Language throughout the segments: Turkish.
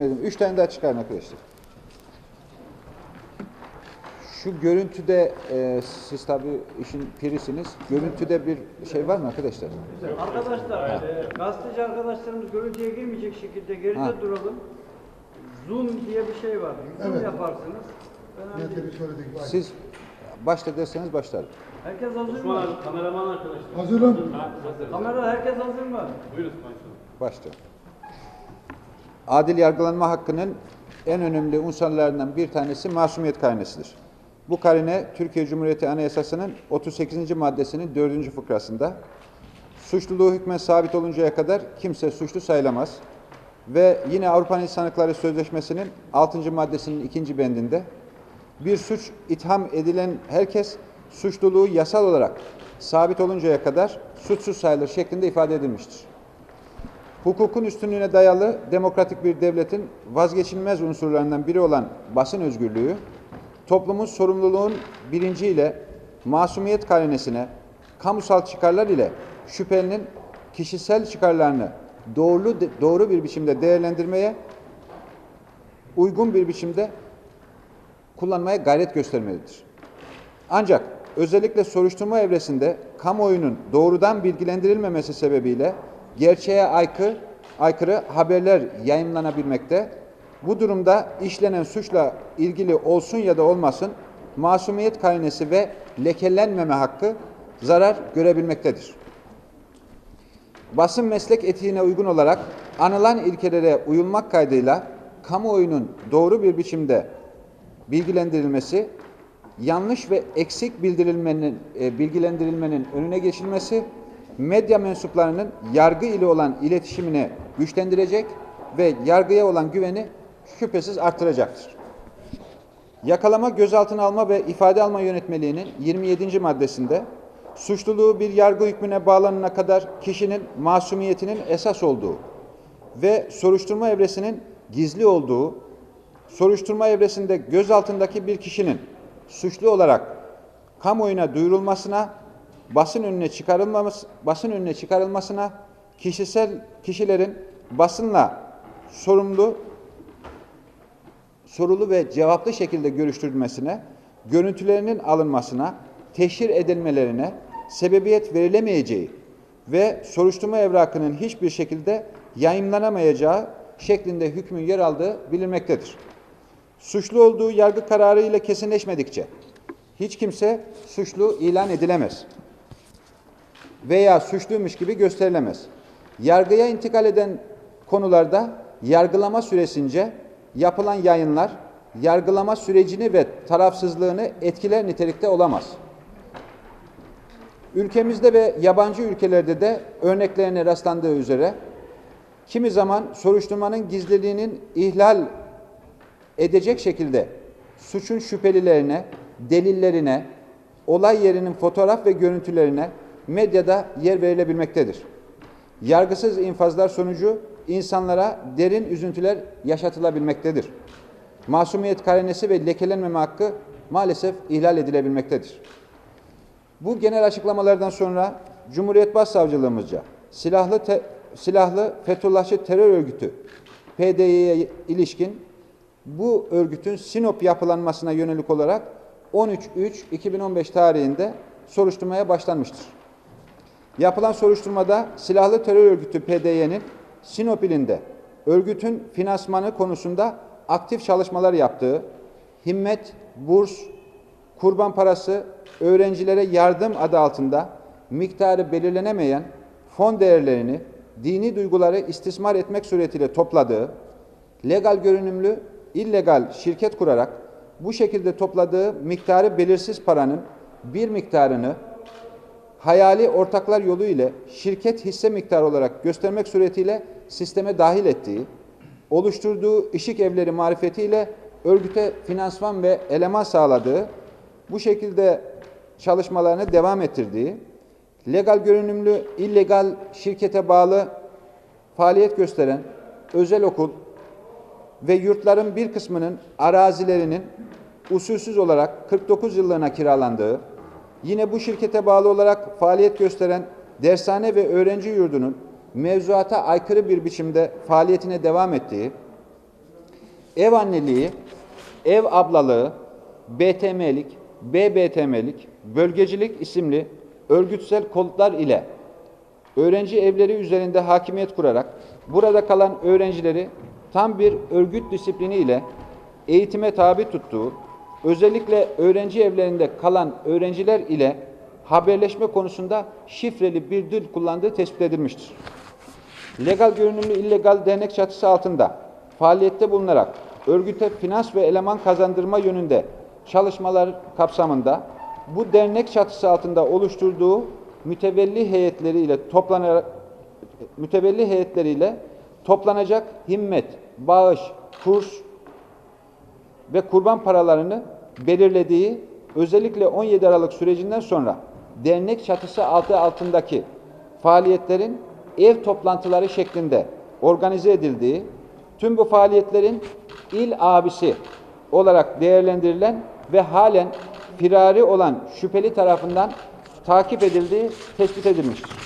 Dedim, Üç tane daha çıkarın arkadaşlar. Şu görüntüde e, siz tabii işin pirisiniz. Görüntüde bir şey var mı arkadaşlar? Arkadaşlar, e, gazeteci arkadaşlarımız görüntüye girmeyecek şekilde geride Ha. duralım. Zoom diye bir şey var. Zoom Evet. yaparsınız. Önemli değil. Siz başla derseniz başlarım. Herkes hazır Osman mı? abi kameraman arkadaşlar. Hazırım. Kamera herkes hazır mı? Buyurun Osman Başla. Adil yargılanma hakkının en önemli unsurlarından bir tanesi masumiyet karinesidir. Bu karine Türkiye Cumhuriyeti Anayasası'nın 38. maddesinin 4. fıkrasında suçluluğu hükmen sabit oluncaya kadar kimse suçlu sayılamaz ve yine Avrupa İnsan Hakları Sözleşmesi'nin 6. maddesinin 2. bendinde bir suç itham edilen herkes suçluluğu yasal olarak sabit oluncaya kadar suçsuz sayılır şeklinde ifade edilmiştir. Hukukun üstünlüğüne dayalı demokratik bir devletin vazgeçilmez unsurlarından biri olan basın özgürlüğü, toplumun sorumluluğun bilinciyle masumiyet karinesine, kamusal çıkarlar ile şüphelinin kişisel çıkarlarını doğru, doğru bir biçimde değerlendirmeye uygun bir biçimde kullanmaya gayret göstermelidir. Ancak özellikle soruşturma evresinde kamuoyunun doğrudan bilgilendirilmemesi sebebiyle gerçeğe aykırı, aykırı haberler yayınlanabilmekte. Bu durumda işlenen suçla ilgili olsun ya da olmasın masumiyet karinesi ve lekelenmeme hakkı zarar görebilmektedir. Basın meslek etiğine uygun olarak anılan ilkelere uyulmak kaydıyla kamuoyunun doğru bir biçimde bilgilendirilmesi, yanlış ve eksik bildirilmenin, e, bilgilendirilmenin önüne geçilmesi, medya mensuplarının yargı ile olan iletişimini güçlendirecek ve yargıya olan güveni şüphesiz artıracaktır. Yakalama, gözaltına alma ve ifade alma yönetmeliğinin 27. maddesinde suçluluğu bir yargı hükmüne bağlanana kadar kişinin masumiyetinin esas olduğu ve soruşturma evresinin gizli olduğu, soruşturma evresinde gözaltındaki bir kişinin suçlu olarak kamuoyuna duyurulmasına, basın önüne çıkarılmaması, basın önüne çıkarılmasına, kişisel kişilerin basınla sorumlu sorulu ve cevaplı şekilde görüştürülmesine, görüntülerinin alınmasına, teşhir edilmelerine sebebiyet verilemeyeceği ve soruşturma evrakının hiçbir şekilde yayınlanamayacağı şeklinde hükmün yer aldığı bilinmektedir. Suçlu olduğu yargı kararı ile kesinleşmedikçe hiç kimse suçlu ilan edilemez veya suçluymuş gibi gösterilemez. Yargıya intikal eden konularda yargılama süresince yapılan yayınlar yargılama sürecini ve tarafsızlığını etkiler nitelikte olamaz. Ülkemizde ve yabancı ülkelerde de örneklerine rastlandığı üzere kimi zaman soruşturmanın gizliliğinin ihlal edecek şekilde suçun şüphelilerine, delillerine, olay yerinin fotoğraf ve görüntülerine medyada yer verilebilmektedir. Yargısız infazlar sonucu insanlara derin üzüntüler yaşatılabilmektedir. Masumiyet karinesi ve lekelenmeme hakkı maalesef ihlal edilebilmektedir. Bu genel açıklamalardan sonra Cumhuriyet Başsavcılığımızca silahlı te- silahlı Fethullahçı terör örgütü PDY'ye ilişkin bu örgütün Sinop yapılanmasına yönelik olarak 13.3.2015 tarihinde soruşturmaya başlanmıştır. Yapılan soruşturmada silahlı terör örgütü PDY'nin Sinop ilinde örgütün finansmanı konusunda aktif çalışmalar yaptığı, himmet, burs, kurban parası, öğrencilere yardım adı altında miktarı belirlenemeyen fon değerlerini dini duyguları istismar etmek suretiyle topladığı, legal görünümlü, illegal şirket kurarak bu şekilde topladığı miktarı belirsiz paranın bir miktarını hayali ortaklar yolu ile şirket hisse miktarı olarak göstermek suretiyle sisteme dahil ettiği, oluşturduğu ışık evleri marifetiyle örgüte finansman ve eleman sağladığı, bu şekilde çalışmalarını devam ettirdiği, legal görünümlü, illegal şirkete bağlı faaliyet gösteren özel okul ve yurtların bir kısmının arazilerinin usulsüz olarak 49 yıllığına kiralandığı, yine bu şirkete bağlı olarak faaliyet gösteren dershane ve öğrenci yurdunun mevzuata aykırı bir biçimde faaliyetine devam ettiği, ev anneliği, ev ablalığı, BTM'lik, BBTM'lik, bölgecilik isimli örgütsel kodlar ile öğrenci evleri üzerinde hakimiyet kurarak burada kalan öğrencileri tam bir örgüt disiplini ile eğitime tabi tuttuğu, özellikle öğrenci evlerinde kalan öğrenciler ile haberleşme konusunda şifreli bir dil kullandığı tespit edilmiştir. Legal görünümlü illegal dernek çatısı altında faaliyette bulunarak örgüte finans ve eleman kazandırma yönünde çalışmalar kapsamında bu dernek çatısı altında oluşturduğu mütevelli heyetleriyle toplanarak mütevelli heyetleriyle toplanacak himmet, bağış, kurs ve kurban paralarını belirlediği özellikle 17 Aralık sürecinden sonra dernek çatısı altı altındaki faaliyetlerin ev toplantıları şeklinde organize edildiği, tüm bu faaliyetlerin il abisi olarak değerlendirilen ve halen firari olan şüpheli tarafından takip edildiği tespit edilmiştir.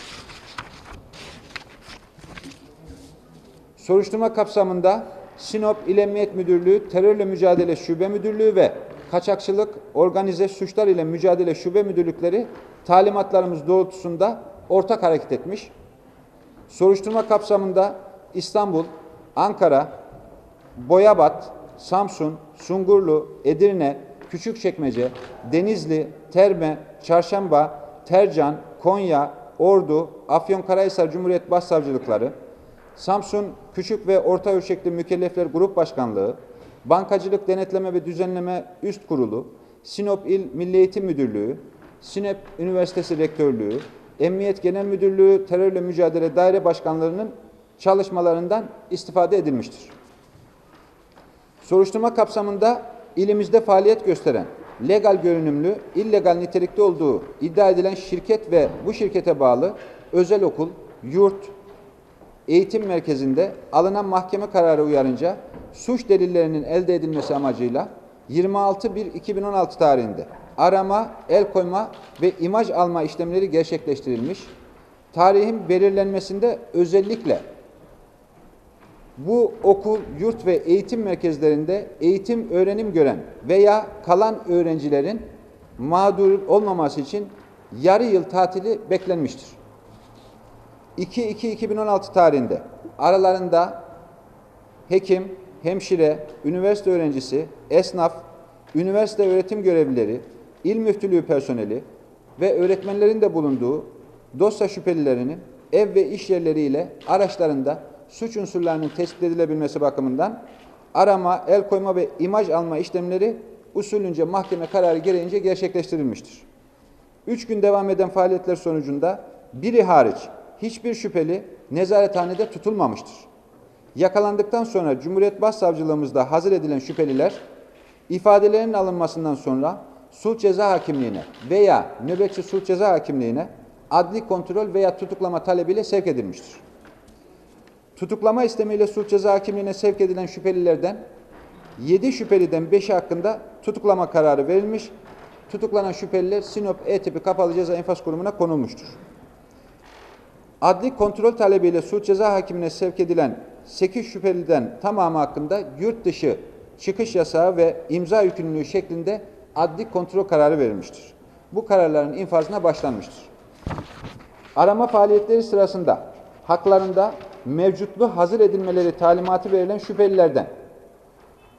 Soruşturma kapsamında Sinop İl Emniyet Müdürlüğü Terörle Mücadele Şube Müdürlüğü ve Kaçakçılık Organize Suçlar ile Mücadele Şube Müdürlükleri talimatlarımız doğrultusunda ortak hareket etmiş. Soruşturma kapsamında İstanbul, Ankara, Boyabat, Samsun, Sungurlu, Edirne, Küçükçekmece, Denizli, Terme, Çarşamba, Tercan, Konya, Ordu, Afyonkarahisar Cumhuriyet Başsavcılıkları, Samsun Küçük ve Orta Ölçekli Mükellefler Grup Başkanlığı, Bankacılık Denetleme ve Düzenleme Üst Kurulu, Sinop İl Milli Eğitim Müdürlüğü, Sinop Üniversitesi Rektörlüğü, Emniyet Genel Müdürlüğü Terörle Mücadele Daire Başkanlarının çalışmalarından istifade edilmiştir. Soruşturma kapsamında ilimizde faaliyet gösteren, legal görünümlü, illegal nitelikte olduğu iddia edilen şirket ve bu şirkete bağlı özel okul, yurt, eğitim merkezinde alınan mahkeme kararı uyarınca suç delillerinin elde edilmesi amacıyla 26.1.2016 tarihinde arama, el koyma ve imaj alma işlemleri gerçekleştirilmiş. Tarihin belirlenmesinde özellikle bu okul, yurt ve eğitim merkezlerinde eğitim öğrenim gören veya kalan öğrencilerin mağdur olmaması için yarı yıl tatili beklenmiştir. 2-2-2016 tarihinde aralarında hekim, hemşire, üniversite öğrencisi, esnaf, üniversite öğretim görevlileri, il müftülüğü personeli ve öğretmenlerin de bulunduğu dosya şüphelilerinin ev ve iş yerleriyle araçlarında suç unsurlarının tespit edilebilmesi bakımından arama, el koyma ve imaj alma işlemleri usulünce mahkeme kararı gereğince gerçekleştirilmiştir. Üç gün devam eden faaliyetler sonucunda biri hariç hiçbir şüpheli nezarethanede tutulmamıştır. Yakalandıktan sonra Cumhuriyet Başsavcılığımızda hazır edilen şüpheliler ifadelerinin alınmasından sonra sulh ceza hakimliğine veya nöbetçi sulh ceza hakimliğine adli kontrol veya tutuklama talebiyle sevk edilmiştir. Tutuklama istemiyle sulh ceza hakimliğine sevk edilen şüphelilerden 7 şüpheliden 5'i hakkında tutuklama kararı verilmiş. Tutuklanan şüpheliler Sinop E tipi kapalı ceza infaz kurumuna konulmuştur. Adli kontrol talebiyle suç ceza hakimine sevk edilen 8 şüpheliden tamamı hakkında yurt dışı çıkış yasağı ve imza yükümlülüğü şeklinde adli kontrol kararı verilmiştir. Bu kararların infazına başlanmıştır. Arama faaliyetleri sırasında haklarında mevcutlu hazır edilmeleri talimatı verilen şüphelilerden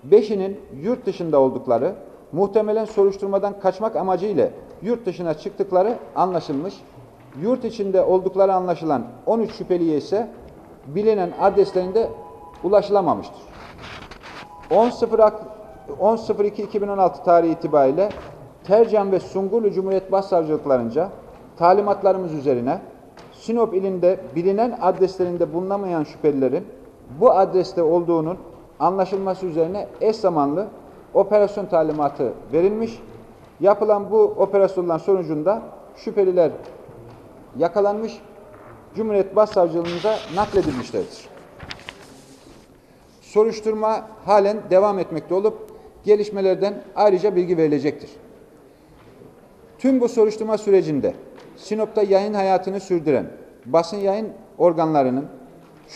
beşinin yurt dışında oldukları, muhtemelen soruşturmadan kaçmak amacıyla yurt dışına çıktıkları anlaşılmış. Yurt içinde oldukları anlaşılan 13 şüpheliye ise bilinen adreslerinde ulaşılamamıştır. 10.02.2016 tarihi itibariyle Tercan ve Sungurlu Cumhuriyet Başsavcılıklarınca talimatlarımız üzerine Sinop ilinde bilinen adreslerinde bulunamayan şüphelilerin bu adreste olduğunun anlaşılması üzerine eş zamanlı operasyon talimatı verilmiş. Yapılan bu operasyonlar sonucunda şüpheliler yakalanmış, Cumhuriyet Başsavcılığımıza nakledilmişlerdir. Soruşturma halen devam etmekte olup gelişmelerden ayrıca bilgi verilecektir. Tüm bu soruşturma sürecinde Sinop'ta yayın hayatını sürdüren basın yayın organlarının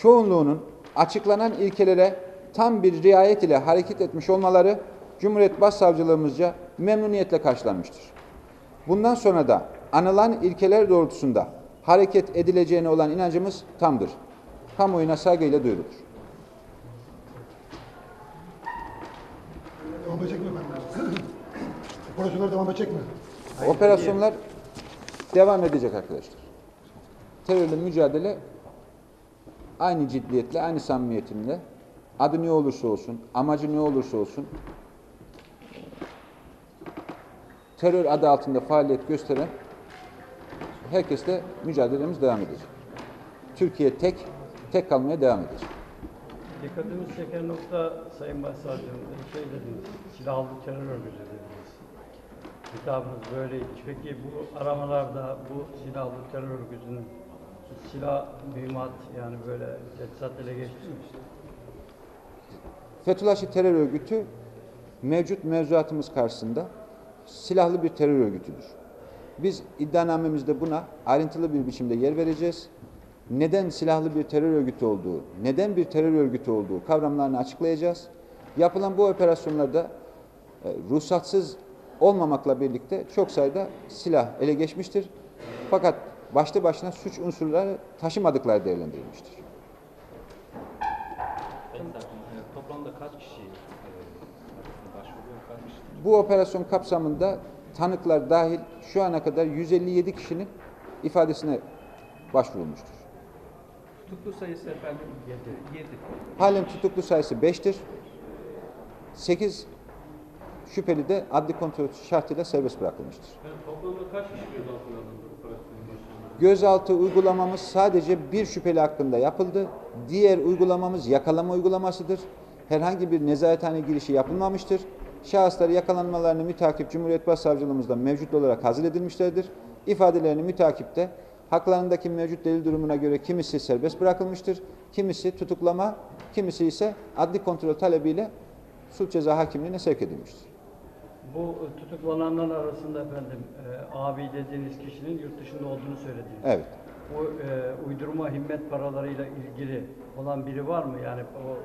çoğunluğunun açıklanan ilkelere tam bir riayet ile hareket etmiş olmaları Cumhuriyet Başsavcılığımızca memnuniyetle karşılanmıştır. Bundan sonra da anılan ilkeler doğrultusunda hareket edileceğine olan inancımız tamdır. Kamuoyuna saygıyla duyurulur. Devam edecek mi efendim? Operasyonlar devam edecek mi? Operasyonlar devam edecek arkadaşlar. Terörle mücadele aynı ciddiyetle, aynı samimiyetimle adı ne olursa olsun, amacı ne olursa olsun terör adı altında faaliyet gösteren herkesle mücadelemiz devam edecek. Türkiye tek, tek kalmaya devam edecek. Dikkatimizi çeken nokta Sayın Başsavcım, şey dediniz, silahlı terör örgütü dediniz. Hitabınız böyleydi. Peki bu aramalarda bu silahlı terör örgütünün silah, mühimmat yani böyle teçhizat ele geçti mi? Fethullahçı terör örgütü mevcut mevzuatımız karşısında silahlı bir terör örgütüdür. Biz iddianamemizde buna ayrıntılı bir biçimde yer vereceğiz. Neden silahlı bir terör örgütü olduğu, neden bir terör örgütü olduğu kavramlarını açıklayacağız. Yapılan bu operasyonlarda e, ruhsatsız olmamakla birlikte çok sayıda silah ele geçmiştir. Fakat başlı başına suç unsurları taşımadıkları değerlendirilmiştir. E, toplamda kaç kişi e, kaç kişi? Bu operasyon kapsamında tanıklar dahil şu ana kadar 157 kişinin ifadesine başvurulmuştur. Tutuklu sayısı efendim 7. 7. Halen tutuklu sayısı 5'tir. 8 şüpheli de adli kontrol şartıyla serbest bırakılmıştır. toplamda kaç kişi gözaltına alındı? Gözaltı uygulamamız sadece bir şüpheli hakkında yapıldı. Diğer uygulamamız yakalama uygulamasıdır. Herhangi bir nezarethane girişi yapılmamıştır. Şahısları yakalanmalarını mütakip Cumhuriyet Başsavcılığımızda mevcut olarak hazır edilmişlerdir. İfadelerini mütakipte haklarındaki mevcut delil durumuna göre kimisi serbest bırakılmıştır, kimisi tutuklama, kimisi ise adli kontrol talebiyle suç ceza hakimliğine sevk edilmiştir. Bu tutuklananlar arasında efendim e, abi dediğiniz kişinin yurt dışında olduğunu söylediniz. Evet. Bu e, uydurma himmet paralarıyla ilgili olan biri var mı? Yani o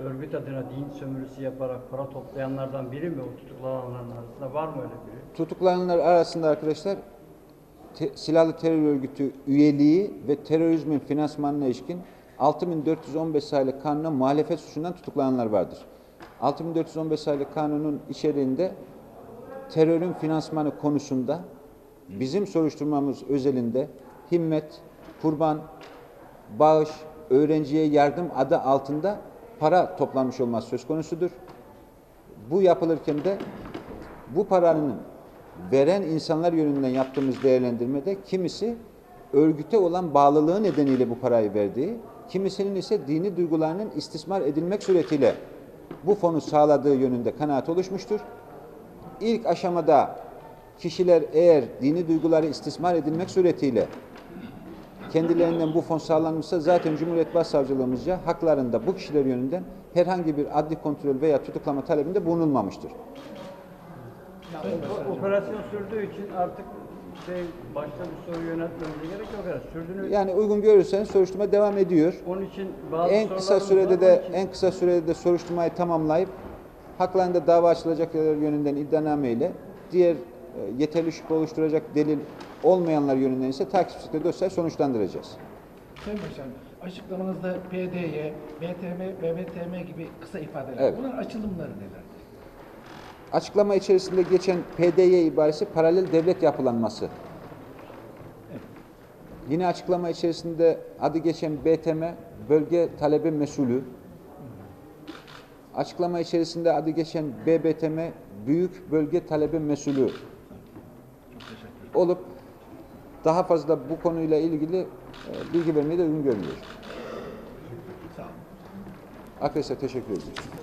örgüt adına din sömürüsü yaparak para toplayanlardan biri mi o tutuklananların arasında? Var mı öyle biri? Tutuklananlar arasında arkadaşlar te- silahlı terör örgütü üyeliği ve terörizmin finansmanına ilişkin 6415 sayılı kanuna muhalefet suçundan tutuklananlar vardır. 6415 sayılı kanunun içeriğinde terörün finansmanı konusunda bizim soruşturmamız özelinde himmet, kurban, bağış, öğrenciye yardım adı altında para toplanmış olması söz konusudur. Bu yapılırken de bu paranın veren insanlar yönünden yaptığımız değerlendirmede kimisi örgüte olan bağlılığı nedeniyle bu parayı verdiği, kimisinin ise dini duygularının istismar edilmek suretiyle bu fonu sağladığı yönünde kanaat oluşmuştur. İlk aşamada kişiler eğer dini duyguları istismar edilmek suretiyle kendilerinden bu fon sağlanmışsa zaten Cumhuriyet Başsavcılığımızca haklarında bu kişiler yönünden herhangi bir adli kontrol veya tutuklama talebinde bulunulmamıştır. Operasyon sürdüğü için artık şey başka bir soru yöneltmemize gerek yok herhalde. Sürdüğünü Yani uygun görürseniz soruşturma devam ediyor. onun için bazı En kısa sürede de için- en kısa sürede de soruşturmayı tamamlayıp haklarında dava açılacakları yönünden iddianame ile diğer e, yeterli şüphe oluşturacak delil olmayanlar yönünden ise takipçilikte dosya sonuçlandıracağız. Sayın Başkan, açıklamanızda PDY, BTM, BBTM gibi kısa ifadeler. Evet. Bunların açılımları neler? Açıklama içerisinde geçen PDY ibaresi paralel devlet yapılanması. Yine açıklama içerisinde adı geçen BTM bölge talebe mesulü. Açıklama içerisinde adı geçen BBTM büyük bölge talebe mesulü olup daha fazla bu konuyla ilgili e, bilgi vermeyi de uygun görmüyor. Arkadaşlar teşekkür ediyorum.